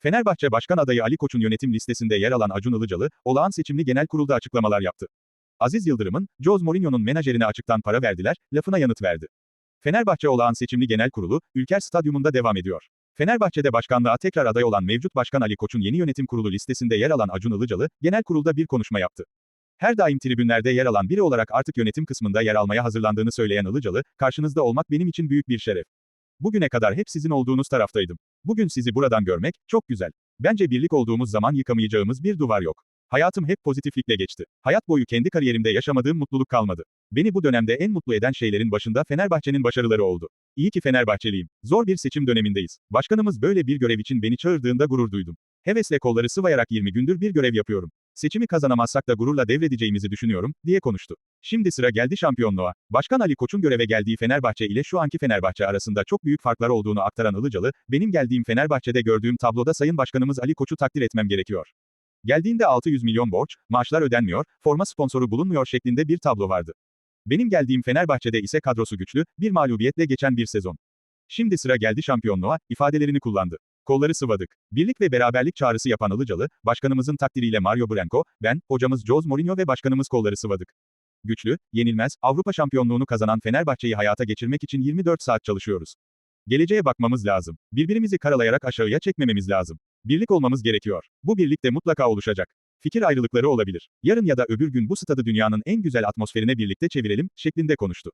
Fenerbahçe Başkan adayı Ali Koç'un yönetim listesinde yer alan Acun Ilıcalı, olağan seçimli genel kurulda açıklamalar yaptı. Aziz Yıldırım'ın, Jose Mourinho'nun menajerine açıktan para verdiler, lafına yanıt verdi. Fenerbahçe olağan seçimli genel kurulu, Ülker Stadyumunda devam ediyor. Fenerbahçe'de başkanlığa tekrar aday olan mevcut başkan Ali Koç'un yeni yönetim kurulu listesinde yer alan Acun Ilıcalı, genel kurulda bir konuşma yaptı. Her daim tribünlerde yer alan biri olarak artık yönetim kısmında yer almaya hazırlandığını söyleyen Ilıcalı, karşınızda olmak benim için büyük bir şeref. Bugüne kadar hep sizin olduğunuz taraftaydım. Bugün sizi buradan görmek, çok güzel. Bence birlik olduğumuz zaman yıkamayacağımız bir duvar yok. Hayatım hep pozitiflikle geçti. Hayat boyu kendi kariyerimde yaşamadığım mutluluk kalmadı. Beni bu dönemde en mutlu eden şeylerin başında Fenerbahçe'nin başarıları oldu. İyi ki Fenerbahçeliyim. Zor bir seçim dönemindeyiz. Başkanımız böyle bir görev için beni çağırdığında gurur duydum. Hevesle kolları sıvayarak 20 gündür bir görev yapıyorum. Seçimi kazanamazsak da gururla devredeceğimizi düşünüyorum, diye konuştu. Şimdi sıra geldi şampiyonluğa. Başkan Ali Koç'un göreve geldiği Fenerbahçe ile şu anki Fenerbahçe arasında çok büyük farklar olduğunu aktaran Ilıcalı, benim geldiğim Fenerbahçe'de gördüğüm tabloda Sayın Başkanımız Ali Koç'u takdir etmem gerekiyor. Geldiğinde 600 milyon borç, maaşlar ödenmiyor, forma sponsoru bulunmuyor şeklinde bir tablo vardı. Benim geldiğim Fenerbahçe'de ise kadrosu güçlü, bir mağlubiyetle geçen bir sezon. Şimdi sıra geldi şampiyonluğa, ifadelerini kullandı. Kolları sıvadık. Birlik ve beraberlik çağrısı yapan Ilıcalı, başkanımızın takdiriyle Mario Branco, ben, hocamız Jose Mourinho ve başkanımız kolları sıvadık. Güçlü, yenilmez, Avrupa şampiyonluğunu kazanan Fenerbahçe'yi hayata geçirmek için 24 saat çalışıyoruz. Geleceğe bakmamız lazım. Birbirimizi karalayarak aşağıya çekmememiz lazım. Birlik olmamız gerekiyor. Bu birlik de mutlaka oluşacak. Fikir ayrılıkları olabilir. Yarın ya da öbür gün bu stadı dünyanın en güzel atmosferine birlikte çevirelim, şeklinde konuştu.